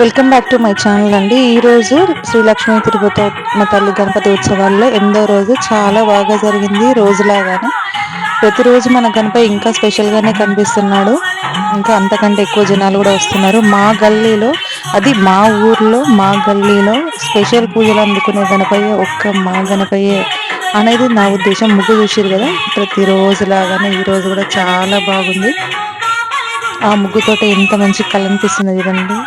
Welcome back to my channel అండి. ఈ రోజు శ్రీ తిరుపతి మా తల్లి గణపతి ఉత్సవాల్లో ఎనిమిదో రోజు చాలా బాగా జరిగింది. రోజులాగానే ప్రతిరోజు మన గణపతి ఇంకా స్పెషల్గానే కనిపిస్తున్నాడు. ఇంకా అంతకంటే ఎక్కువ జనాలు కూడా వస్తున్నారు. మా గల్లీలో అది మా ఊర్లో మా గల్లీలో స్పెషల్ పూజలు అందుకునే గణపయ్య ఒక్క మా గణపయ్యే అనేది నా ఉద్దేశం. ముగ్గు చూసారు కదా ప్రతిరోజులాగానే ఈరోజు కూడా చాలా బాగుంది. ఆ ముగ్గుతోట ఎంత మంచి కలనిపిస్తుంది చూడండి.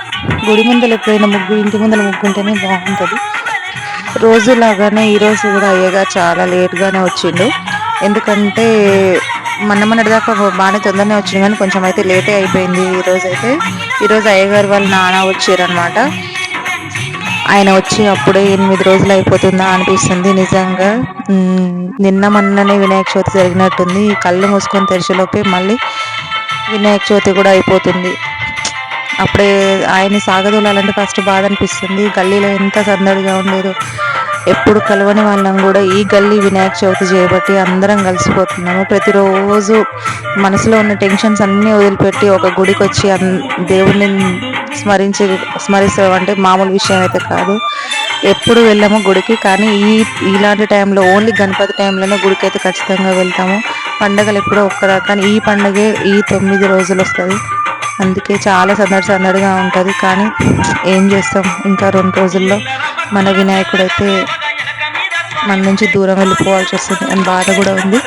గుడి ముందర ఎప్పుడైనా ముగ్గు ఇంటి ముందర ముగ్గు ఉంటేనే బాగుంటుంది. రోజు లాగానే ఈరోజు కూడా అయ్యగా చాలా లేట్గానే వచ్చిండు. ఎందుకంటే మొన్న మొన్నటి దాకా బాగానే తొందరనే వచ్చింది కానీ కొంచెం అయితే లేటే అయిపోయింది ఈరోజు అయితే. ఈరోజు అయ్యగారు వాళ్ళ నాన్న వచ్చారనమాట ఆయన వచ్చి అప్పుడే ఎనిమిది రోజులు అయిపోతుందా అనిపిస్తుంది నిజంగా. నిన్న మొన్ననే వినాయక చవితి జరిగినట్టుంది. కళ్ళు మూసుకొని తెరిచేలోపే మళ్ళీ వినాయక చవితి కూడా అయిపోతుంది. అప్పుడే ఆయన్ని సాగదోలాలంటే ఫస్ట్ బాధ అనిపిస్తుంది గల్లీలో ఎంత సందడిగా ఉండేదో. ఎప్పుడు కలవని వాళ్ళం కూడా ఈ గల్లీ వినాయక చవితి చేయబట్టి అందరం కలిసిపోతున్నాము. ప్రతిరోజు మనసులో ఉన్న టెన్షన్స్ అన్నీ వదిలిపెట్టి ఒక గుడికి వచ్చి దేవుడిని స్మరించి స్మరిస్తాం అంటే మామూలు విషయం అయితే కాదు. ఎప్పుడు వెళ్ళాము గుడికి కానీ ఈ ఇలాంటి టైంలో ఓన్లీ గణపతి టైంలోనే గుడికి అయితే ఖచ్చితంగా వెళ్తాము. పండగలు ఎప్పుడో ఒక్కరా కానీ ఈ పండగే ఈ తొమ్మిది రోజులు వస్తుంది అందుకే చాలా సందడి సందడిగా ఉంటుంది కానీ ఏం చేస్తాం? ఇంకా రెండు రోజుల్లో మన వినాయకుడు అయితే మన నుంచి దూరం వెళ్ళిపోవాల్సి వస్తుంది అని బాధ కూడా ఉంది.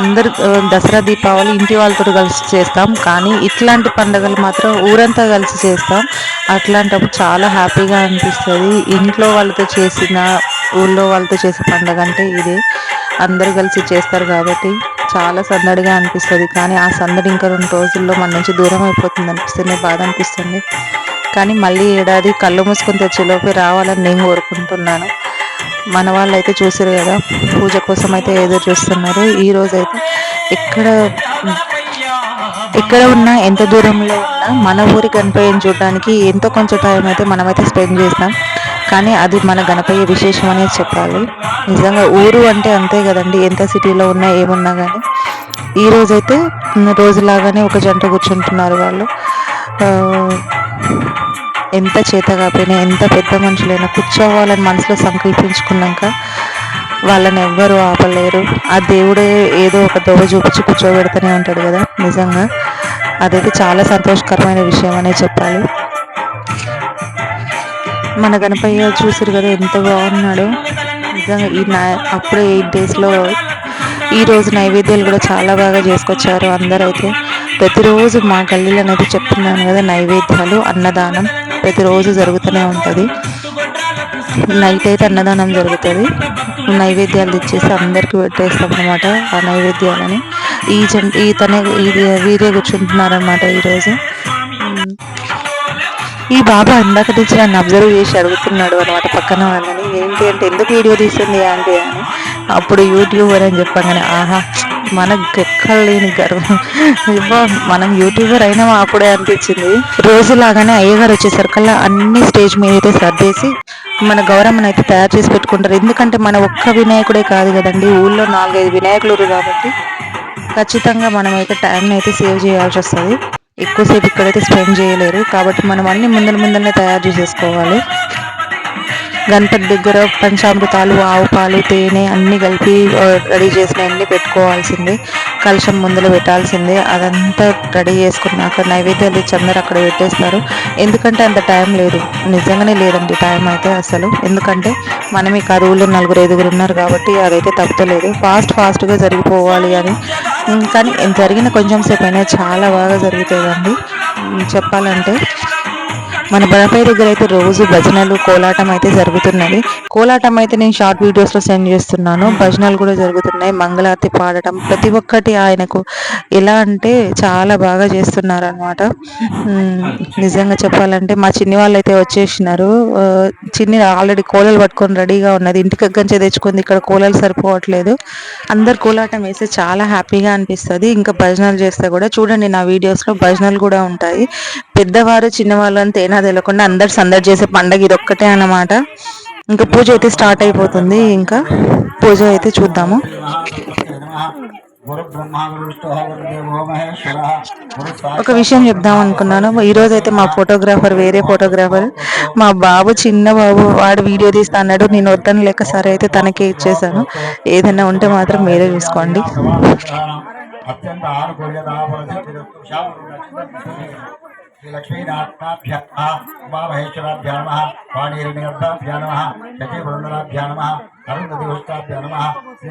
అందరు దసరా దీపావళి ఇంటి వాళ్ళతో కలిసి చేస్తాం కానీ ఇట్లాంటి పండుగలు మాత్రం ఊరంతా కలిసి చేస్తాం. అట్లాంటప్పుడు చాలా హ్యాపీగా అనిపిస్తుంది. ఇంట్లో వాళ్ళతో చేసిన ఊళ్ళో వాళ్ళతో చేసే పండుగ అంటే ఇదే. అందరు కలిసి చేస్తారు కాబట్టి చాలా సందడిగా అనిపిస్తుంది. కానీ ఆ సందడి ఇంకా రెండు రోజుల్లో మన నుంచి దూరం అయిపోతుంది అనిపిస్తుంది బాధ అనిపిస్తుంది. కానీ మళ్ళీ ఏడాది కళ్ళు మూసుకుని తెచ్చేలోపే రావాలని నేను కోరుకుంటున్నాను. మన వాళ్ళు అయితే చూసారు కదా పూజ కోసం అయితే ఎదురు చూస్తున్నారు. ఈ రోజైతే ఎక్కడ ఎక్కడ ఉన్నా ఎంత దూరంలో ఉన్నా మన ఊరి కనిపించడానికి ఎంతో కొంచెం టైం అయితే మనమైతే స్పెండ్ చేస్తాం. కానీ అది మన గణపయ్య విశేషం అనేది చెప్పాలి. నిజంగా ఊరు అంటే అంతే కదండి ఎంత సిటీలో ఉన్నా ఏమున్నా కానీ ఈ రోజైతే రోజులాగానే ఒక జంట కూర్చుంటున్నారు వాళ్ళు. ఎంత చేత కాకపోయినా ఎంత పెద్ద మనుషులైనా కూర్చోవాలని మనసులో సంకల్పించుకున్నాక వాళ్ళని ఎవ్వరూ ఆపలేరు. ఆ దేవుడే ఏదో ఒక దొవ చూపించి కూర్చోబెడుతూనే ఉంటాడు కదా నిజంగా. అదైతే చాలా సంతోషకరమైన విషయం అనే చెప్పాలి. మన గణపయ్య చూసారు కదా ఎంత బాగున్నాడు. నిజంగా ఈ నా అప్పుడే ఎయిట్ డేస్లో ఈరోజు నైవేద్యాలు కూడా చాలా బాగా చేసుకొచ్చారు అందరైతే. ప్రతిరోజు మా గల్లీలో అనేది చెప్తున్నాను కదా నైవేద్యాలు అన్నదానం ప్రతిరోజు జరుగుతూనే ఉంటుంది. నైట్ అయితే అన్నదానం జరుగుతుంది. నైవేద్యాలు తెచ్చేసి అందరికీ పెట్టేస్తాం అనమాట ఆ నైవేద్యాలని. ఈ జన్ ఈ తన వీరే కూర్చుంటున్నారనమాట ఈరోజు ఈ బాబా ఇందాక నుంచి నన్ను అబ్జర్వ్ చేసి అడుగుతున్నాడు అనమాట పక్కన వాళ్ళని. ఏంటి అంటే ఎందుకు వీడియో తీస్తుంది ఆంటీ అని. అప్పుడు యూట్యూబర్ అని చెప్పగానే ఆహా మనకు ఎక్కడ లేని గర్వం. మనం యూట్యూబర్ అయినా అప్పుడే అనిపించింది. రోజులాగానే అయ్యగారు వచ్చేసరికల్లా అన్ని స్టేజ్ మీద అయితే సర్దేసి మన గౌరమ్మను అయితే తయారు చేసి పెట్టుకుంటారు. ఎందుకంటే మన ఒక్క వినాయకుడే కాదు కదండి. ఊళ్ళో నాలుగైదు వినాయకులు కాబట్టి ఖచ్చితంగా మనం అయితే టైంని అయితే సేవ్ చేయాల్సి వస్తుంది. ఎక్కువసేపు ఇక్కడైతే స్పెండ్ చేయలేరు. కాబట్టి మనం అన్ని ముందర ముందరనే తయారు చేసేసుకోవాలి. గణపతి దగ్గర పంచామృతాలు ఆవు పాలు తేనె అన్నీ కలిపి రెడీ చేసిన అన్నీ పెట్టుకోవాల్సిందే. కలుషం ముందులో పెట్టాల్సిందే. అదంతా రెడీ చేసుకున్నాక నైవేద్యాలు ఇచ్చి అక్కడ పెట్టేస్తారు. ఎందుకంటే అంత టైం లేదు. నిజంగానే లేదండి టైం అయితే అసలు. ఎందుకంటే మనం ఈ కరువులు నలుగురు ఐదుగురు ఉన్నారు కాబట్టి అదైతే తప్పలేదు ఫాస్ట్ ఫాస్ట్గా జరిగిపోవాలి అని కానీ జరిగిన కొంచెం సేపు అయినా చాలా బాగా జరుగుతుందండి. చెప్పాలంటే మన బడపై దగ్గర అయితే రోజు భజనలు కోలాటం అయితే జరుగుతున్నది. కోలాటం అయితే నేను షార్ట్ వీడియోస్లో సెండ్ చేస్తున్నాను. భజనలు కూడా జరుగుతున్నాయి. మంగళారతి పాడటం ప్రతి ఒక్కటి ఆయనకు ఎలా అంటే చాలా బాగా చేస్తున్నారు అనమాట నిజంగా చెప్పాలంటే మా చిన్ని వాళ్ళు అయితే వచ్చేసినారు. చిన్ని ఆల్రెడీ కోలలు పట్టుకొని రెడీగా ఉన్నది. ఇంటికి అగ్గంచే తెచ్చుకుంది. ఇక్కడ కోలలు సరిపోవట్లేదు. అందరు కోలాటం వేస్తే చాలా హ్యాపీగా అనిపిస్తుంది. ఇంకా భజనలు చేస్తే కూడా చూడండి నా వీడియోస్లో భజనలు కూడా ఉంటాయి. పెద్దవారు చిన్నవాళ్ళు అంతేనా? ఏనా తెలియకుండా అందరు సందడి చేసే పండగ ఇది ఒక్కటే అన్నమాట. ఇంకా పూజ అయితే స్టార్ట్ అయిపోతుంది. ఇంకా పూజ అయితే చూద్దాము. ఒక విషయం చెప్దాం అనుకున్నాను. ఈ రోజు అయితే మా ఫోటోగ్రాఫర్ వేరే ఫోటోగ్రాఫర్. మా బాబు చిన్న బాబు వాడు వీడియో తీస్తా అన్నాడు. నేను వద్దని లేక సరే అయితే తనకే ఇచ్చేసాను. ఏదైనా ఉంటే మాత్రం మీరే చూసుకోండి. అత్యంత ఆనుకూల్యతాఫలసిద్ధిరస్తు శ్రీ లక్ష్మీనాథాభ్య ఉమామహేశ్వరాభ్యా నమ వాణీరణ్యర్థాభ్యా నమ శచీవృందరాభ్యా నమ అరుంధతి ఉష్టాభ్యా నమ శ్రీ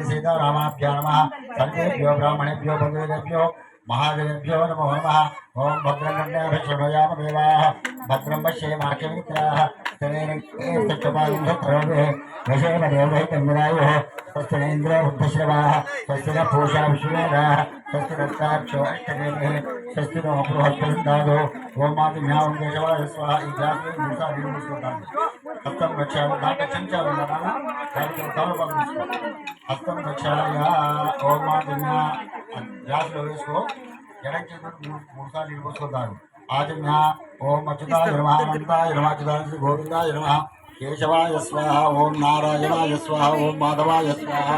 సీతారామాభ్యా నమ సర్వేభ్యో బ్రాహ్మణేభ్యో బంధువేభ్యో మహాదేవేభ్యో నమో నమ ఓం భద్రం గణ్యాభిషృణయామ దేవా భద్రం పశ్యేమాక్షమిత్రాः యశేమ దేవైతంగిరాయో స్వస్తినేంద్ర బుద్ధశ్రవాः స్వస్తి న పూషా విశ్వవేదాः స్వస్తి రక్తాక్షో అష్టదేవే స్వస్తి నో బృహస్పతిందాదో ఓం మాతి జ్ఞావం కేశవాయ స్వాహ ఈ గ్లాసు మూసా గ్లాసులో వేసుకో ఎడం చేతులు మూడు సార్లు నిర్మిస్తుంటాను ఆజన్య ఓం అచ్యుతాయ నమ అనంతాయ నమ అచ్యుతాయ గోవిందాయ నమ కేశవాయ స్వాహ ఓం నారాయణాయ స్వాహ ఓం మాధవాయ స్వాహ.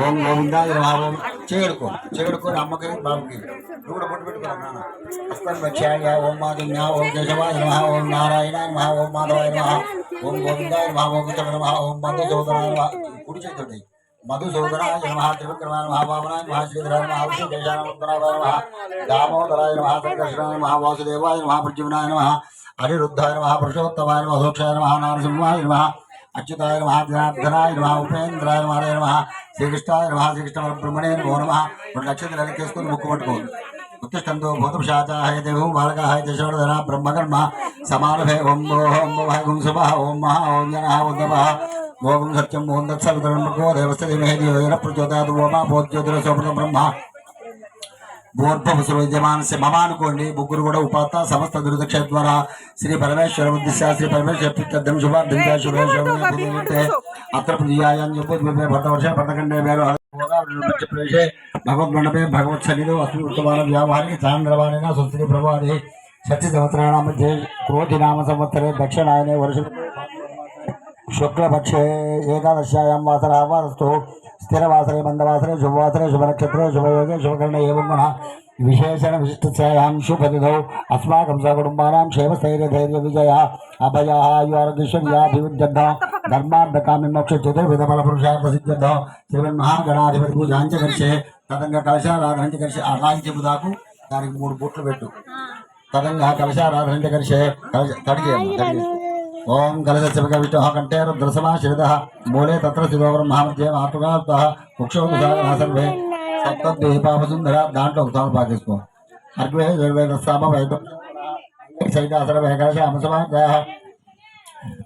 ఓం గోవిందాయ నమ ఓం చేడుకో చేడుకొని అమ్మకి బాబుకి. నువ్వు కూడా పొట్టు పెట్టుకున్నావు నాన్న. హస్తం రక్షాయ ఓం మాధున్య ఓం కేశవాయ నమ ఓం నారాయణాయ నమ ఓం మాధవాయ నమ ఓం గోవిందాయ నమ ఓం విచమ నమ ఓం మధుసూదనాయ నమ. కుడి చేతుడి మధుసూదనాయ నమ త్రివిక్రమాయ నమ వామనాయ నమ శ్రీధరాయ నమ విశేషాయ నమ దామోదరాయ నమ సంకర్షణాయ నమ వాసుదేవాయ నమ ప్రద్యుమ్నాయ నమ అనిరుద్ధాయ నమ పురుషోత్తమాయ నమ సోక్షాయ నమ నారసింహాయ నమ అచ్యుతాయ నమ జనార్దనాయ నమ ఉపేంద్రాయ నమ నమ శ్రీకృష్ణాయ నమ శ్రీకృష్ణ బ్రహ్మణే నమో నమ రెండు నక్షత్రాలు చేసుకుని ముక్కు పట్టుకోండి ఉత్తిష్టంతో భూతపుషాచాయ దేవం బాలకాయ దశోధర బ్రహ్మకర్మ సమానభే ఓం ఓం ఓం శుభ ఓం మహా ఓం జన ఉద్దవ ఓం సత్యం ఓం దత్సవితరణో దేవస్థితి మేధి ప్రచోదయాత్ ఓమా బోధ్యోతిర సోమృత బ్రహ్మ. భూర్భవసులు విద్యమానస్య మమ అనుకోండి ముగ్గురు కూడా ఉపాత సమస్త దురదక్ష ద్వారా శ్రీ పరమేశ్వర ఉద్దిశ్య శ్రీ పరమేశ్వర పిత్తం శుభార్థం శుభే శుభే అత్ర ప్రియాయాన్ని చెప్పు భర్తవర్ష భర్తకండే వేరు ప్రవేశే. భగవద్మండపే భగవత్సన్నిధో అస్మి ఉత్తమాన వ్యావహారిక చాంద్రవాణిన సుస్థితి ప్రభాది సత్య సంవత్సరాణ మధ్య క్రోధి నామ సంవత్సరే దక్షిణాయనే వర్ష శుక్లపక్షే ఏకాదశ్యాయాం వాసర వారస్తు స్థిరవాసరే మందవాసరే శుభవాసరే శుభనక్షత్రే శుభయోగే శుభకర్ణ ఏవం గుణ. విశేషణ విశిష్టస్యాయాం శుభతిథౌ. అస్మాకం సకుటుంబానాం క్షేమస్థైర్య ధైర్య విజయ అభయ ఆయురారోగ్యశ్వర్యాభివృద్ధ్యర్థ ధర్మార్థ కామ్య మోక్ష చతుర్విధ ఫల పురుషార్థ సిద్ధ్యర్థ శ్రీమన్మహాగణాధిపతి పూజాంచ కరిషే. తదంగా కలశారాధనంచ కరిషే. అలాగే చెబుదాకు దానికి మూడు బొట్లు పెట్టు. తదంగా కలశారాధనంచ కలశ తడిగే ఓం కలశివ విష్ణు కంటే రుద్రసమాశ్రిత మూలే తత్ర శివ బ్రహ్మధ్య మాతృగాత కుక్షోసాగర సర్వే సప్తద్వీపాపసుందర దాంట్లో ఒకసారి తాను పాకేసుకో అర్గ్వే దుర్వేద సామ వైద్యం. సైతాసర వేకాశ అమసమాధ్య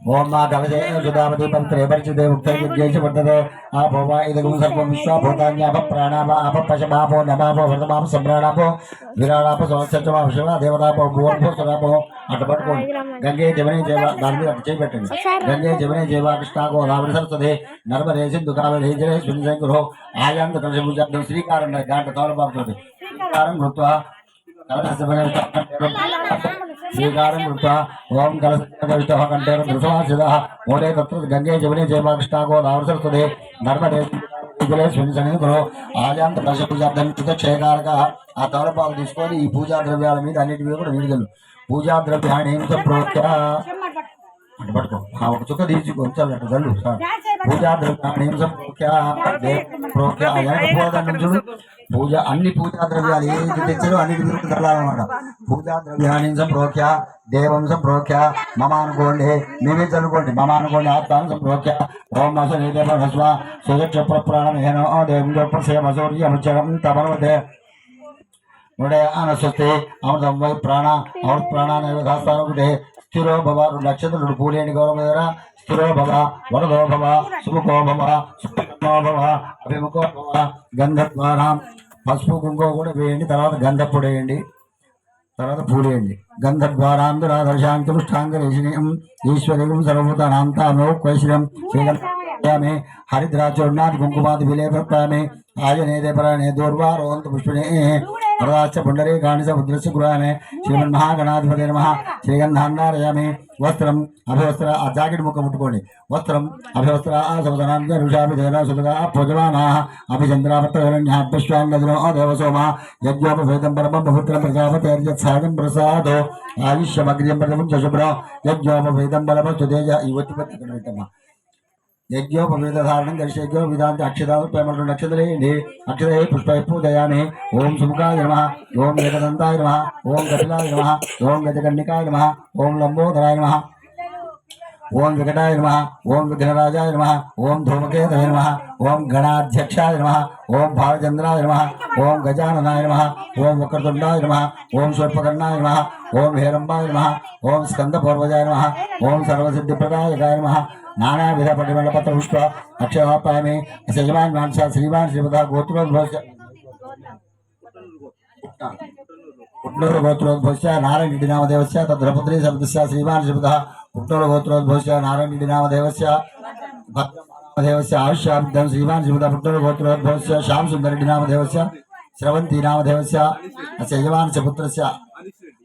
ఓం మా కలశే సుధామతి పవిత్రే ఆపో వా ఇదగం సర్వం విశ్వాభూతాన్యాప ప్రాణాప ఆప పశమాపో నమాపో వర్ధమాప సంప్రాణాపో విరాళాప సంవత్సరమా విశ్వ దేవతాపో భువన్భో సురాపో అటు పట్టుకోండి గంగే జమనే జైవ దాని మీద అటు చేయి గంగే జమనే జైవ గోదావరి సరస్వతి నర్మదే సింధు కావేరి జలే ఆయాంత శ్రీకారం శ్రీకారం శ్రీకారం కృత్వా ఓం కలశ కంటే దృశమాసిద మూలే తత్ర గంగే జమనే జయమాకృష్ణాగో కృష్ణ నర్మదే జలే శంకరో క్షయకారక ఆ తోలపాలు తీసుకొని ఈ పూజా ద్రవ్యాల మీద అన్నిటి మీద కూడా విడుదలు పూజా ద్రవ్యాన్ని ప్రోత్య అటు పట్టుకో. ఆ ఒక చుక్క తీసి కొంచాలి అటు దల్లు సార్ పూజా అన్ని పూజా ద్రవ్యాలు ఏది తెచ్చారో అన్నిటి మీద దళాలన్నమాట. పూజా ద్రవ్యాన్ని ప్రోఖ్య దేవంశం ప్రోఖ్య మమ అనుకోండి మేమే చదువుకోండి మమ అనుకోండి ఆత్మాంశం ప్రోఖ్య ఓం మస నిదేవ హస్వ సుదక్ష ప్రాణం హేనో దేవం జోప సేవ సూర్య ముచ్చరం తమర్వదే ఉడే అనస్వస్తే అమృతం వై ప్రాణ అమృత ప్రాణాన్ని దాస్తానుకుంటే స్థిరో భవ రెండు నక్షత్రుడు పూలేని గౌరవ దగ్గర స్థిరో భవ వరదో భవ సుముఖో భవ సుఖమో భవ అభిముఖో భవ గంధద్వారా. పసుపు కుంకుమ కూడా వేయండి తర్వాత గంధప్పుడు వేయండి తర్వాత పూలేయండి గంధద్వారాంధ్రాదర్శాంతుష్టాంగరేషిణీయం ఈశ్వరీయం సర్వభూతానాంతామో క్వైశ్రం శ్రీగంధామి హరిద్రాచూర్ణాది కుంకుమాది విలేపయామి ఆయనేదే పరాణే దూర్వారోంత పుష్పిణే వరదాచ పుండరీకాణి చ ముద్రస్య గృహామే శ్రీమన్మహాగణాధిపతి నమ శ్రీగంధాన్నారయామి వస్త్రం అభివస్త్ర ఆ జాకెట్ ముక్క ముట్టుకోండి వస్త్రం అభివస్త్ర ఆ సమదనాంజ ఋషాభిధేన సులుగా పూజమానా అభిచంద్రాపత్రహిరణ్యాభ్యశ్వాంగదినో దేవసోమ యజ్ఞోపవేదం పరమం బహుత్రం ప్రజాపతేర్యత్సాగం ప్రసాదో ఆయుష్యమగ్రియం ప్రథమం శుభ్రం యజ్ఞోపవేదం బలమస్తు సుదేజ ఈ ఒత్తి ఇక్కడ పెట్టమ్మా యజ్ఞోపవేద ధారణం దర్శయజ్ఞో విధాంతి అక్షతాలు ప్రేమ రెండు నక్షత్రం వేయండి అక్షరే పుష్పై పూజయామి ఓం సుముఖాయ నమ ఓం ఏకదంతాయ నమ ఓం కపిలాయ నమ ఓం గజకర్ణికాయ నమ ఓం లంబోదరాయ నమ ఓం వికటాయ నమ ఓం విఘ్నరాజాయ నమ ఓం ధూమకేతయ నమ ఓం గణాధ్యక్షాయ నమ ఓం భావచంద్రాయ నమ ఓం గజాననాయ నమ ఓం వక్రతుండాయ నమ ఓం స్వర్పకర్ణాయ నమ ఓం హేరంబాయ నమ ఓం స్కందపూర్వజాయ నమ ఓం సర్వసిద్ధిప్రదాయకాయ నమ నానావిధ పరిమళ పత్ర పుష్ప అక్షరాపామి శ్రీమాన్ మాంస శ్రీమాన్ శ్రీమద గోత్రోద్భవ పుట్నూరు గోత్రోద్భవస్య నారాయణ నామదేవస్య తద్రపుత్రి సమితిస్య శ్రీమాన్ శ్రీమద పుట్నూరు గోత్రోద్భవస్య నారాయణ నామదేవస్య దేవస్య ఆయుష్యాబ్దం శ్రీమాన్ శ్రీమద పుట్నూరు గోత్రోద్భవస్య శ్యామ్ సుందరెడ్డి నామదేవస్య స్రవంతి నామదేవస్య అస్య యజమానస్య పుత్రస్య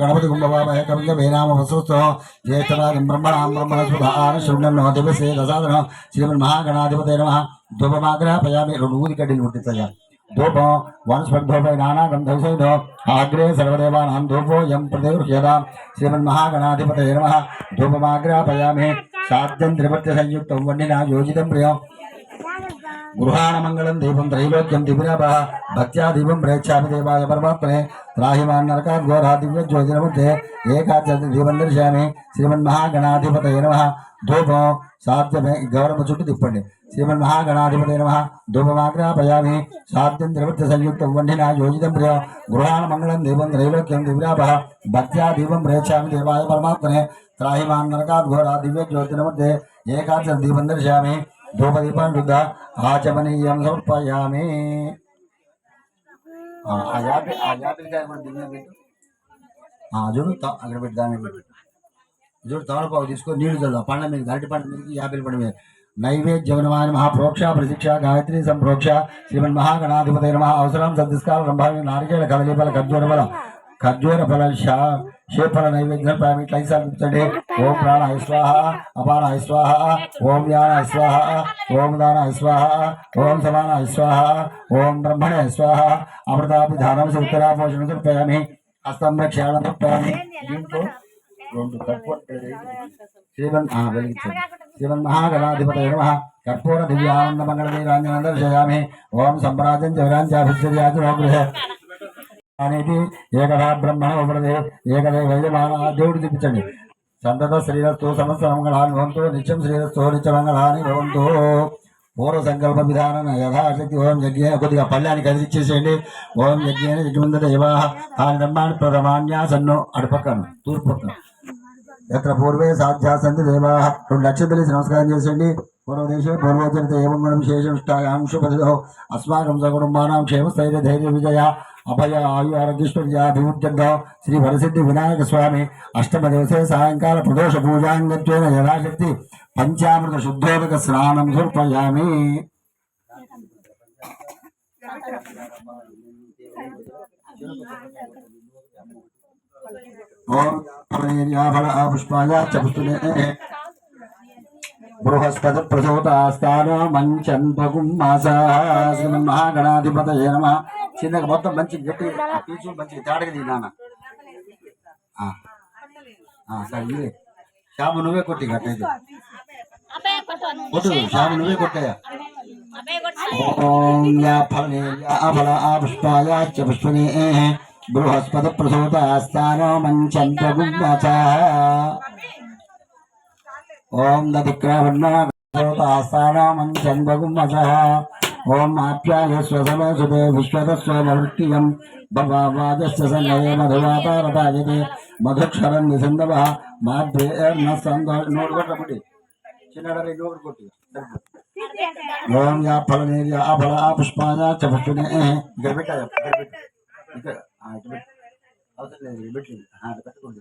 గణపతి కుంభవామయ కవిగ వేనామ వసూస్తో జ్యేష్ఠరాజం బ్రహ్మణాం బ్రహ్మణ సుధాన శృణ్ణో దివసే దసాదనం శ్రీమన్ మహాగణాధిపతే నమ ధూపమాగ్రహపయామి ఊది కడ్డీలు వర్తిస్తాయా ధూపం వనస్పర్ధోపై నానా గంధవిషయో ఆగ్రే సర్వదేవానాం ధూపో యం ప్రతిగృహ్యదా శ్రీమన్ మహాగణాధిపతే సాధ్యం త్రిపత్య సంయుక్తం వండిన యోజితం ప్రియం గృహాణమంగళం దీపం త్రైలోక్యం దివిరాభ భక్త్యా దీపం ప్రేక్షామి దేవాయ పరమాత్మనే త్రాహిమాన్ నరకాద్ ఘోరా దివ్య జ్యోతిరముఖే ఏకాచర్తి దీపం దర్శయామి శ్రీమన్మహాగణాధిపతయ నమ ధూపం సాధ్యమే గౌరవ చుట్టూ తిప్పండి శ్రీమన్మహాగణాధిపతయ నమ ధూపమాగ్రాపయామి సాధ్యం త్రివృత్తి సంయుక్తం వన్నినా యోజితం ప్రియ గృహాణమంగళం దీపం త్రైలోక్యం దివిరాభ భక్త్యా దీపం ప్రేక్షామి దేవాయ పరమాత్మనే త్రాహిమాన్ నరకాద్ ఘోరా దివ్య జ్యోతిరముఖే ఏకాచర్తి దీపం దర్శయామి ధూపదీపం శుద్ధ ఆచమనీయం సమర్పయామి ఆ ఆ యాపిల్ ఆ యాపిల్కాయ కూడా దిగిన పెట్టు చూడు అక్కడ పెట్టి దాని పెట్టు చూడు తమలపాకు తీసుకొని నీళ్ళు చల్లు పండ్ల మీద అరటి పండు మీదకి యాపిల్ పండు మీద నైవేద్యవనమాని మహాప్రోక్ష ప్రతిక్ష గాయత్రి సంప్రోక్ష శ్రీమన్ మహాగణాధిపతి నమ అవసరం సద్దిస్కారం రంభావి నారికేళ కదలీఫల ఖర్జూర ఫల ఖర్జూర ఫల షా నైవేద్యం పామి ఇట్లా ఐదు సార్లు చెప్తాండి ఓం ప్రాణ ఐశ్వాహ అపాన ఐశ్వాహ ఓం యాన ఐశ్వాహ ఓం దాన ఐశ్వాహ ఓం సమాన ఐశ్వాహ ఓం బ్రహ్మణ ఐశ్వాహ అమృతాపి ధానం సుతరా పోషణ సమర్పయామి హస్తం రక్షాళం సమర్పయామి. దీంట్లో రెండు కర్పూర శ్రీమన్ వెలిగించండి. శ్రీమన్ మహాగణాధిపత నమ. కర్పూర దివ్యానంద మంగళ వీరాంజనం దర్శయామి. ఓం సంప్రాజం జగరాంచాభిశ్వర్యాజనో గృహ అనేది ఏకదా బ్రహ్మణ ఉపదే ఏకదే వైద్యమాన దేవుడు చూపించండి. సంతత శ్రీరస్తు సమస్త మంగళాన్ని భవంతు నిత్యం శ్రీరస్తు నిత్య మంగళాన్ని భవంతు. పూర్వ సంకల్ప విధానం యథాశక్తి ఓం యజ్ఞ కొద్దిగా పళ్ళ్యాన్ని కదిలిచ్చేసేయండి. ఓం యజ్ఞ యజ్ఞమంద దేవా తాని బ్రహ్మాన్ని ప్రథమాన్యాసన్ను అటుపక్కన తూర్పు పక్కన ఎత్ర పూర్వే సాధ్యా సంతి దేవా రెండు లక్షలు తెలిసి నమస్కారం చేసేయండి. పూర్వదేశే పూర్వోచరిత ఏవం గుణం శేషంష్టాయాంశుపతిలో అస్మాకం సకుటుంబానాం క్షేమ స్థైర్య ధైర్య విజయ అభయ ఆయు ఆరోగ్యశ్వర్యాభివృద్ధ్యర్థ శ్రీ వరసిద్ధి వినాయక స్వామి అష్టమ దివసే సాయంకాల ప్రదోష పూజాంగత్వేన యథాశక్తి పంచామృత శుద్ధోదక స్నానం సమర్పయామి ఓం ఫల పుష్పాయ చ పుష్పనే బృహస్పతి ప్రసూతాస్థాన మంచన్ భగుం శ్రీమన్ మహాగణాధిపత నమ చిన్నగా మొత్తం మంచి గట్టి తీసు మంచి తేడగా తిన్నాన సరే ఇదే శ్యాము నువ్వే కొట్టి గట్టయితే కొట్టు శ్యాము నువ్వే కొట్టయా. ఓం యా ఫలే యా ఫల ఆ పుష్పాయ చ పుష్పనే. బృహస్పతి ప్రసూతాస్థాన మంచన్ భగుం ఓం దధిక్రవర్ణాస్థానామం చంద్రగుమ్మస ఓం ఆప్యాయ స్వసమే సుదే విశ్వతస్వమవృత్తియం భవాజస్య సన్నయే మధువాతారతాయతే మధుక్షరం నిసందవ మాధ్వేర్న సందో నోడు కొట్టబడి చిన్నడరి నోడు కొట్టి ఓం యా ఫలనేర్య ఆ ఫల ఆ పుష్పాయ చ పుష్పనే ఇక్కడ పెట్టాలి ఇక్కడ పెట్టు ఇక్కడ ఆ, ఇక్కడ పెట్టు అవసరం లేదు ఇక్కడ పెట్టు ఆ, ఇక్కడ పెట్టుకోండి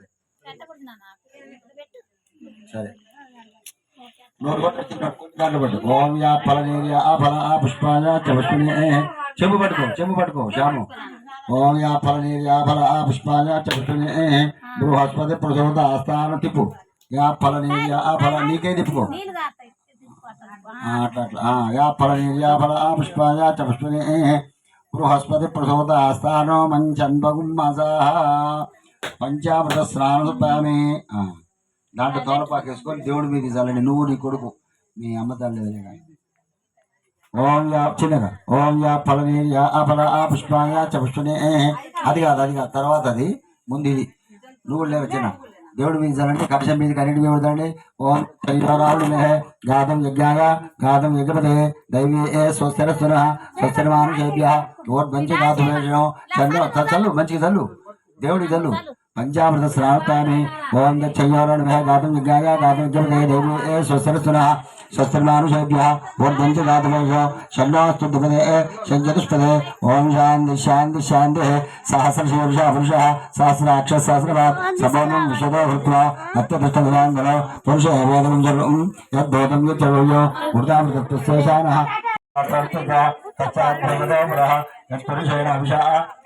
సరే నోరు కొట్టి దాంట్లో పట్టు ఓం యా ఫలనేర్య ఆ ఫల ఆ పుష్పాయ చ పుష్పనే చెంబు పట్టుకో చెంబు పట్టుకో శ్యాము ఓం యా ఫలనేర్య ఆ ఫల ఆ పుష్పాయ చ పుష్పనే బృహస్పతి ప్రసోద ఆస్థాన తిప్పు యా ఫలనేర్య ఆ ఫల నీకే తిప్పుకో ఆ, అట్లా అట్లా ఆ, యా ఫల యా ఫల ఆ పుష్పాయ చ పుష్పనే బృహస్పతి ప్రసోద ఆస్థానో మంచన్వగుం మాసాహ పంచామృత స్నానం పామే దాంట్లో తోలపాకు వేసుకొని దేవుడి మీద చల్లండి. నువ్వు నీ కొడుకు మీ అమ్మ తల్లి. ఓం యా చిన్నగా. ఓం యా ఫలనే యా ఆ ఫల ఆ పుష్పాయ చ పుష్పనే అది కాదు అది కాదు. తర్వాత అది ముందు ఇది. నువ్వు లేవు చిన్న. దేవుడి మీద చల్లండి. కక్షం మీద కరెంట్ మీద కొడతాండి ఓం శైవరావుడు మే గాతం యజ్ఞాయ గాతం యజ్ఞపదే దైవీ ఏ స్వస్థిర సున స్వస్థిర మానుషేభ్య ఓర్ధ్వంచి గాతం చల్లు చల్లు మంచిగా చల్లు. దేవుడికి చల్లు. పంచామృత స్నానతామి ఓం దక్షయోరణ గాతం విజ్ఞాయ గాతం యజ్ఞపదే దైవీ ఏ స్వస్థిర సున స్వస్థిర మానుషేభ్య ఓర్ధ్వంచి గాతమేషో షణ్ణోస్తు దుపదే షణ్చతుష్పదే ఓం శాంతి శాంతి శాంతి సహస్ర పురుష సహస్రాక్ష సహస్రవాత్ సభోనం విషదో హృత్వా అత్యతిష్టంగల పురుష వేదనం సర్వం యద్దోతం యచ్చవయో వృతామృతత్వశేషానః యత్పురుషేణ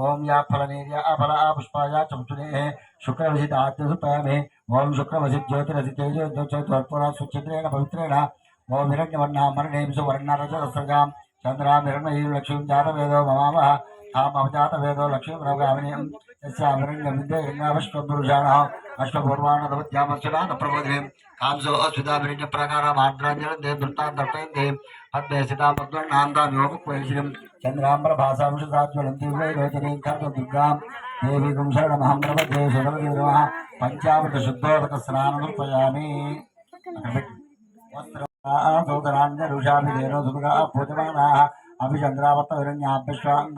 జాతా జావయः పంచామృత శుద్ధోదక స్నానపామి ఓం యా ఫలనీర్య అఫల ఆ పుష్పాయ చంచునే శుక్రవసిత ఆత్మసుపామి ఓం శుక్రవసి జ్యోతిరసి తేజో జ్యోతిర్పూర సుచిత్రేణ పవిత్రేణ. ఓం హిరణ్యవర్ణ మరణేం సువర్ణ రజసృజాం చంద్రామిరణమయీ లక్ష్మీం జాతవేదో మమామహ. తామవజాతవేదో లక్ష్మీం రవగామినీం యస్యామిరణ్య విద్యేంగావిష్వపురుషాణः అష్టపూర్వాణదవద్యామస్సునాథ ప్రబోధినీం కాంసో అస్వితాభిరణ్య ప్రకారమాద్రాంజలం దే దృష్టాంతర్పయంతే పద్మే సీతాపద్వర్ణాంతాన్యోపక్వైశ్రీం చంద్రాంబర భాసాంశుతాజ్వలంతి వైరోచనీ కర్మ దుర్గాం దేవీగుం శరణమహం ప్రపద్యే సురవతి విరమ పంచామృత శుద్ధోదక స్నానం సమర్పయామి వస్త్రాంజరుషాభిధేనో సుమగా పూజమానాः అభిచంద్రావర్త హిరణ్యాభ్యశ్వాన్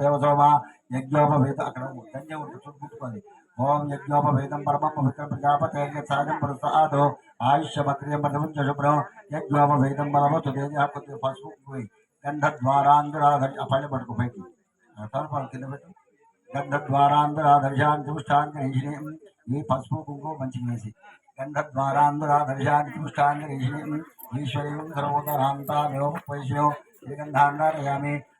దేవసోమ యజ్ఞోపవేద అక్కడ గంజ ఉంటుంది చూపుకోండి ఓం యజ్ఞోపవేదం పరమం పవిత్ర ప్రజాపతే సహజం పురస్తాదో ఆయుష్యమక్రియం పదవం శుభ్రం యజ్ఞోపవేదం బలమతు తేజ కొద్దిగా పసుపు పోయి గంధద్వారాంధ్రాధరి ఆ పైన పట్టుకు పైకి ఆ తలపాలు కింద పెట్టు గంధద్వారాంధ్రాధర్శాన్ని చూష్టాన్ని ఈ పసుపు కుంకుమ మంచిగా వేసి గంధద్వారాంధ్రాధర్శాన్ని చూష్టాన్ని ఈశ్వరీయం సర్వోదరాంతామేవ వైశ్యం శ్రీగంధాండారయామి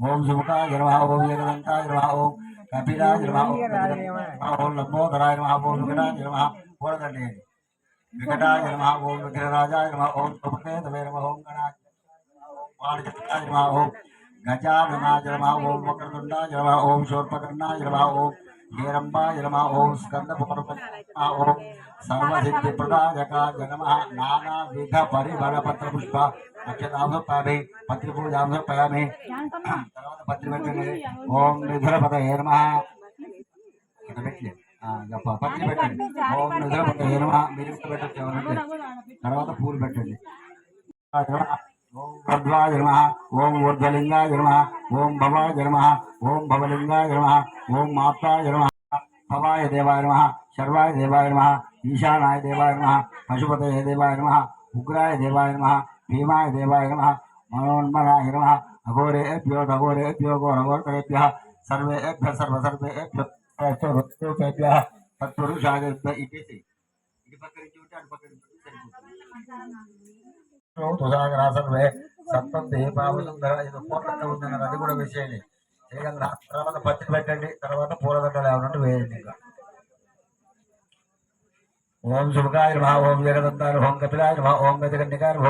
ओम सुमुखाय नमः ओम यगदंताय नमः ओम कपिलाय नमः ओम लंबोदराय नमः ओम विकटाय नमः वरदण्डे विकटाय नमः ओम विघ्नराजाय नमः ओम उपकेतवे नमः ओम गणाय वाणिज्याय ओम गजाननाय नमः ओम वक्रतुंडाय नमः ओम शूर्पकर्णाय नमः ओम వీరంబా నమ ఓం స్కందపుమరుప ఓం సర్వసిద్ధి ప్రదాయకాయ నమ. నానావిధ పరిమళపత్ర పుష్ప అక్షతాభ్యుపామి పత్రిపూజాభ్యుపయామి తర్వాత పత్రిపెట్టండి. ఓం నిధురపద ఏ నమ పత్రి పెట్టండి ఓం నిధురపద ఏ నమ. మీరు పెట్టండి తర్వాత పూలు పెట్టండి. ఓం గర్భాయ నమ ఓం ఊర్ధ్వలింగాయ నమ ఓం భవాయ నమ ఓం భవలింగాయ నమ ఓం మాతాయ నమ భవాయ దేవాయ నమ శర్వాయ దేవాయ నమ ఈశానాయ దేవాయ నమ పశుపతయ దేవాయ నమ ఉగ్రాయ దేవాయ నమ భీమాయ దేవాయ నమ మనోన్మనాయ నమ అఘోరేభ్యో ఘోరేభ్యో ఘోరఘోరేభ్య సర్వేభ్య సర్వసర్వేభ్య రూపేభ్య తత్పురుషాయ ఇటేసి ఇటు పక్క ఇది పూర్ణంగా అది కూడా వేసేయండి. చేయగలరా తర్వాత పత్తి పెట్టండి తర్వాత పూలగడ్డలు ఏమన్నట్టు వేయండి ఇంకా. ఓం శుభకాయ నమ ఓం జగదంతాయ ఓం కపిలాయ నమ ఓం గజగన్నికాయ నమ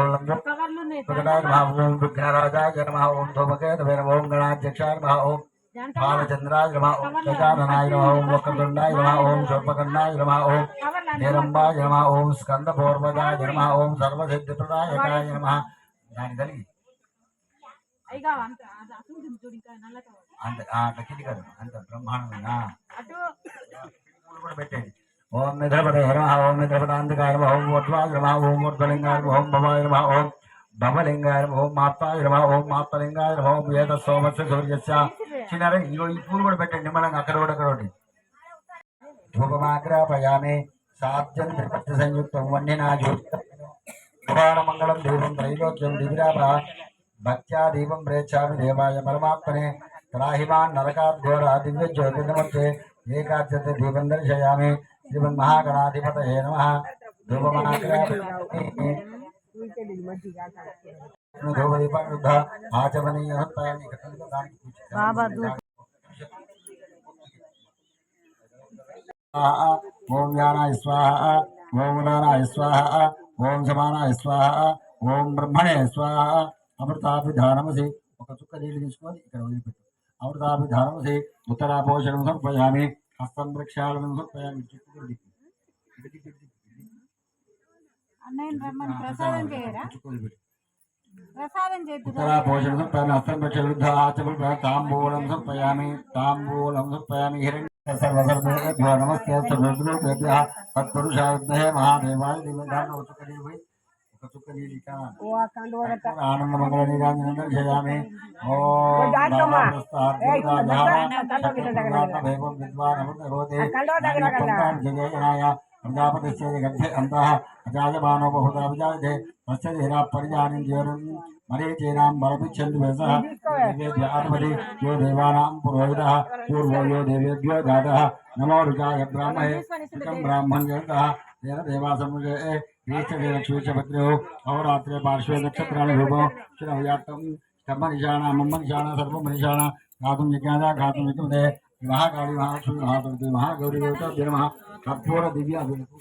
ఓం విఘ్నరాజాయ నమ ఓం ధూమకేతవే నమ ఓం గణాధ్యక్షాయ ఓం భావచంద్రాయ నమ ఓం గజాననాయ నమ ఓం వక్రతుండాయ నమ ఓం శోభకర్ణాయ నమ ఓం నిరంబాయ నమ ఓం స్కందపూర్వజాయ నమ ఓం సర్వసిద్ధిప్రదాయకాయ నమ దాని కలిగి అయ్యగా అంత అది అసలు చూడు ఇంకా నల్ల కవర్. అంత ఆ కింది కాదు అంత బ్రహ్మాండంగా అటు పూలు కూడా పెట్టండి ఓం మిత్రపదే నమ ఓం మిత్రపదాంతకాయ నమ ఓం ఊర్ధ్వాయ నమ ఓం ఊర్ధ్వలింగాయ నమ ఓం భవాయ నమ ఓం భవలింగాయ నమ ఓం మాత్రాయ నమ ఓం మాత్రలింగాయ నమ ఓం వేద సోమస్య సూర్యస్య చిన్నారా ఇగో ఈ పూలు కూడా పెట్టండి నిమ్మలంగా అక్కడ కూడా అక్కడ ఒకటి ధూపమాగ్రాపయామి సాధ్యం త్రిపత్తి సంయుక్తం వన్యనాజు మంగళం దేవం త్రైలోక్యం దివిరాభ భక్త్యా దీపం ప్రేచ్ఛామి దేవాయ పరమాత్మనే త్రాహిమాన్ నరకాద్ఘోర దివ్య జ్యోతిర్నమస్తే ఏకాచ్యత దీపం దర్శయామి శ్రీమన్ మహాగణాధిపతయే నమ ధూపమాగ్రాపయామి ధూపదీపానుద్ధ ఆచమనీయ బాబా ఓం జ్ఞానాయ స్వాహ ఓం ఉదానాయ స్వాహ ఓం సమానాయ స్వాహ ఓం బ్రహ్మణే స్వాహ అమృతాభిధానమసి ఒక చుక్క నీళ్ళు తీసుకొని ఇక్కడ వదిలిపెట్టు అమృతాభిధానమసి ఉత్తరాపోషణం సమర్పయామి హస్తం వృక్షాలను సమర్పయామి చుట్టూ కూడా తిప్పు. ఇటు తిప్పు, ఇటు తిప్పు, ఇటు తిప్పు. అన్నయ్య రమ్మని ప్రసాదం చేయరా? చుక్క వదిలిపెట్టు. ప్రసాదం చేతురు ఉత్తరాపోషణం సమర్పయామి హస్తం వృక్ష ఆచమం తాంబూలం సమర్పయామి. తాంబూలం సమర్పయామి. హిరణ్య సర్వసర్వేభ్యో నమస్తే. సర్వద్రూపేభ్య తత్పురుషాయ మహాదేవాయ. దివ్యదాన ఒక చుక్క నీళ్ళు పోయి ఒక చుక్క నీళ్ళు ఇక్కడ ఆనంద మంగళ నీరాంజనం దర్శయామి. ఓం భైవం విద్వాన్ అమృతగోతే జయనాయ ప్రజాపతిశ్చ గర్భే అంతః అజాయమానో బహుదా విజాయతే తస్య ధీరా పరిజానం జీవనం మరీచీనాం బలపిచ్చంది వేసః దేవేభ్య ఆత్మది యో దేవానాం పురోహితः పూర్వో యో దేవేభ్యో జాతः నమో రుచాయ బ్రాహ్మణే సుతం బ్రాహ్మణ్యేతः తేన దేవాసముజే ఈశ్వరీలక్ష్మీచభద్రో అహోరాత్రే పార్శ్వే నక్షత్రాన్ని రూపం శిరవ్యాప్తం స్తంభనిషాణ మమ్మనిషాణ సర్వమనిషాణ గాతుం యజ్ఞాద గాతుం యజ్ఞదే మహాకాళి మహాలక్ష్మి మహాగౌరి మహాగౌరి దేవతాభ్య నమః. కర్పూర దివ్య అభిలకు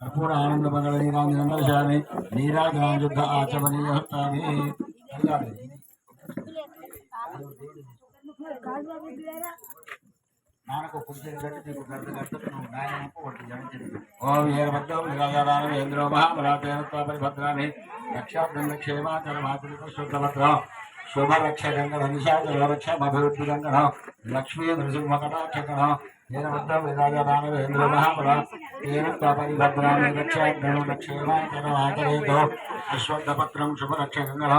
కర్పూర ఆనంద మంగళ నీరాంజనం దర్శయామి నీరాజనాయుద్ధ ఆచమనీయ హస్తామి నాన్నకు కుర్చీని కట్టి నీకు గడ్డ కట్టుకు నాయనకు ఒకటి జడించింది ఓం వీరభద్రం నిరాజాదానం వేంద్రో మహాబలాతేనత్వాపరి భద్రామి రక్షాభ్రం క్షేమాచరమాచరిత శుద్ధభద్రం శుభరక్ష గంగణ నిశాచర రక్ష అభివృద్ధి గంగణ లక్ష్మీ నృసింహకటాక్షగణ వీరభద్రం నిరాజాదానం వేంద్రో మహాబల తేనత్వాపరి భద్రామి రక్షాభ్రం క్షేమాచరమాచరేతో అశ్వత్థపత్రం శుభరక్ష గంగణ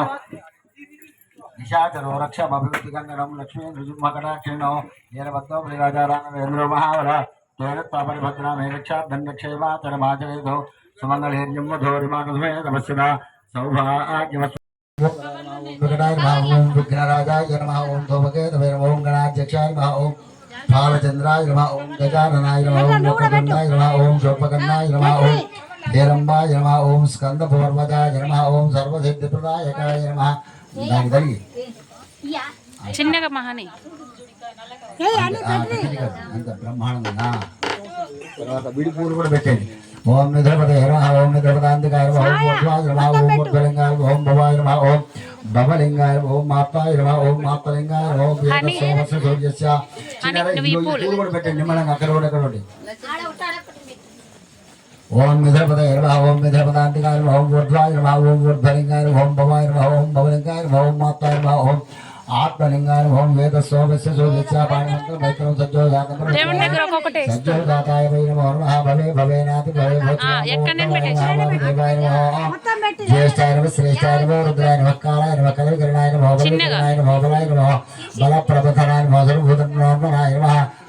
నిశాచరో రక్షమభివృద్ధి గంగనం లక్ష్మీ నృసింహకటాక్షిణో వీరభద్రో శ్రీరాజారామేంద్ర మహావర తేరత్వాపరి భద్రామే రక్షార్థం రక్షేమాచరమాచరేతో సుమంగళేర్యం మధోరిమానమే నమస్సుదా సౌభాగ్యమస్ విఘ్నాయ నమః ఓం విఘ్నరాజాయ నమః ఓం ధూమకేతవే నమః ఓం గణాధ్యక్షాయ నమః ఓం భావచంద్రాయ నమః ఓం గజాననాయ నమః ఓం లోకగణాయ నమః ఓం శోభకర్ణాయ నమః ఓం హేరంబాయ నమః ఓం స్కందపూర్వజాయ నమః ఓం సర్వసిద్ధిప్రదాయకాయ నమః దాని కలిగి చిన్నగా మహాని। అంత బ్రహ్మాండంగా. తర్వాత విడి పూలు కూడా పెట్టండి ఓం నిద్రపదే నమః ఓం నిద్రపదాంతకాయ నమః ఓం ఊర్ధ్వాయ నమః ఓం ఊర్ధ్వలింగాయ నమః ఓం భవాయ నమః ఓం భవలింగాయ నమః ఓం మాత్రాయ నమః ఓం మాత్రలింగాయ నమః ఓం వేద సోమస్య సూర్యస్య చిన్నగా నువ్వు ఈ ఇదిగో ఈ పూలు. పూలు కూడా పెట్టండి నిమ్మలంగా అక్కడ కూడా అక్కడ ఒకటి ఓం నిద్రపదే నమః ఓం నిద్రపదాంతకాయ నమః ఓం ఊర్ధ్వాయ నమః ఓం ఊర్ధ్వలింగాయ నమః ఓం భవాయ నమః ఓం భవలింగాయ నమః ఓం మాత్రాయ నమః ఓం ఆత్మలింగాయ నమః ఓం వేద సోమస్య సూర్యస్య పాణిమంత్రం మైత్రం సజ్జోదాకంత్రం దేవుని దగ్గర ఒక్కొక్కటి సజ్జోదాతాయ వై నమో నమః భవే భవేనాతి భవే ఎక్కడనే పెట్టేసి. దేవాయ నమః జ్యేష్ఠాయ నమః శ్రేష్ఠాయ నమః రుద్రాయ నమః కాళాయ నమః కలవికరణాయ నమః చిన్నగా. బలకరణాయ నమః బలాయ నమః బల ప్రబధనాయ నమః సర్వభూతనాయ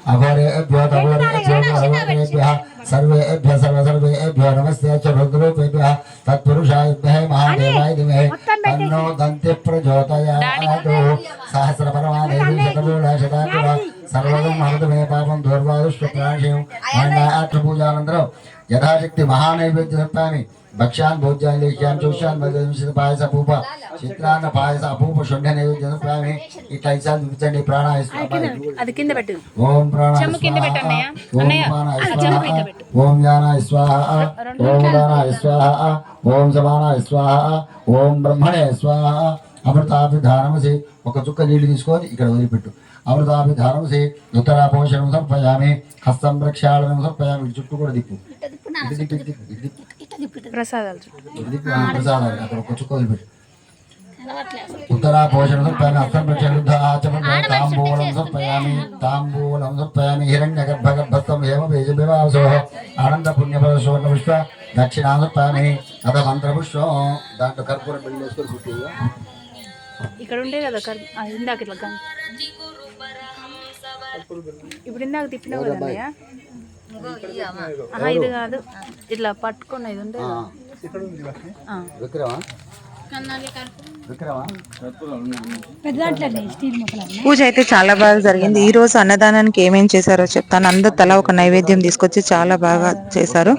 अभ्यो अघोरेभ्यो तमोरेभ्यो सर्वेभ्य सर्वसर्वेभ्यो नमस्ते च भद्रूपेभ्यः तत्पुरुषायुभ्यः महादेवाय दिमहे तन्नो दन्ति प्रचोदयात् सहस्रपरमादेवी शतमूलशताकुल सर्वदं हरतु मे पापं दूर्वादुष्टप्राणिं मण्डाठपूजानन्तरं यथाशक्ति महानैवेद्य दत्तामि పాపం దూర్వాదుష్ట ప్రాణశయం ఆత్మ పూజానంతరం యథాశక్తి మహానైవేద్య సమర్పయామి భక్ష్యాన్ భోజ్యాన్ లేఖ్యాన్ చూష్యాన్ మధ్య పాయస పూప చిత్రాన్న పాయస అపూప శుంఠ నైవేద్యం సమర్పయామి ఇట్లా ఇసారి చూపించండి ప్రాణాయ అది కింద పెట్టు ఓం ప్రాణాయ చెమ్ము కింద పెట్టు స్వాహ అన్నయ్య. ఓం అన్నయ్య, ప్రాణాయ ఆ చెమ్ము కింద స్వాహ పెట్టు. ఓం జ్ఞానాయ స్వాహ ఓం ఉదానాయ స్వాహ ఓం సమానాయ స్వాహ ఓం బ్రహ్మణే స్వాహ అమృతాభిధానమసి ఒక చుక్క నీళ్ళు తీసుకొని ఇక్కడ వదిలిపెట్టు. అమృతాభిధానమసి ఉత్తరాపోషణం సమర్పయామి హస్తం ప్రక్షాళనం సమర్పయామి ఇటు చుట్టూ కూడా దిప్పు ప్రసాదాలు ఉత్తరాపోషణం సమర్పయామి హస్తం ప్రక్షాళుద్ధ ఆచమన తాంబూలం సమర్పయామి తాంబూలం సమర్పయామి హిరణ్యగర్భగర్భస్థం హేమ బీజభివాసో ఆనంద పుణ్యఫల సువర్ణ పుష్ప దక్షిణా సమర్పయామి అథ మంత్రపుష్పం దాంట్లో కర్పూరం బిల్లు వేసుకొని కుట్టిగా ఇక్కడ ఉండే కదా ఇందాక ఇట్లా ఇప్పుడు ఇందాక తిప్పినావు కదా ఇది కాదు. ఇట్లా పట్టుకున్న ఇది పూజ అయితే చాలా బాగా జరిగింది. ఈ రోజు అన్నదానానికి ఏమేం చేశారో చెప్తాను. అందరు తల ఒక నైవేద్యం తీసుకొచ్చి చాలా బాగా చేశారు.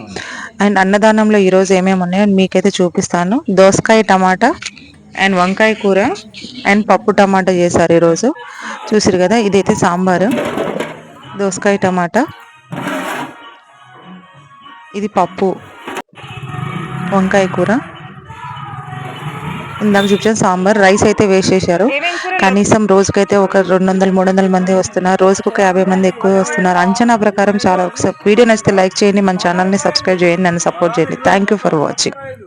అండ్ అన్నదానంలో ఈ రోజు ఏమేమి ఉన్నాయో మీకైతే చూపిస్తాను. దోసకాయ టమాటా అండ్ వంకాయ కూర అండ్ పప్పు టమాటా చేశారు ఈరోజు చూసిరు కదా ఇదైతే సాంబారు. దోసకాయ టమాటా. ఇది పప్పు. వంకాయ కూర. ఇందాక చూపించాను సాంబార్. రైస్ అయితే వేస్ట్ చేశారు. కనీసం రోజుకైతే ఒక రెండు వందల మూడు వందల మంది వస్తున్నారు. రోజుకు ఒక యాభై మంది ఎక్కువ వస్తున్నారు. అంచనా ప్రకారం చాలా ఒకసారి వీడియో నచ్చితే లైక్ చేయండి. మన ఛానల్ని సబ్స్క్రైబ్ చేయండి. నన్ను సపోర్ట్ చేయండి. Thank you for watching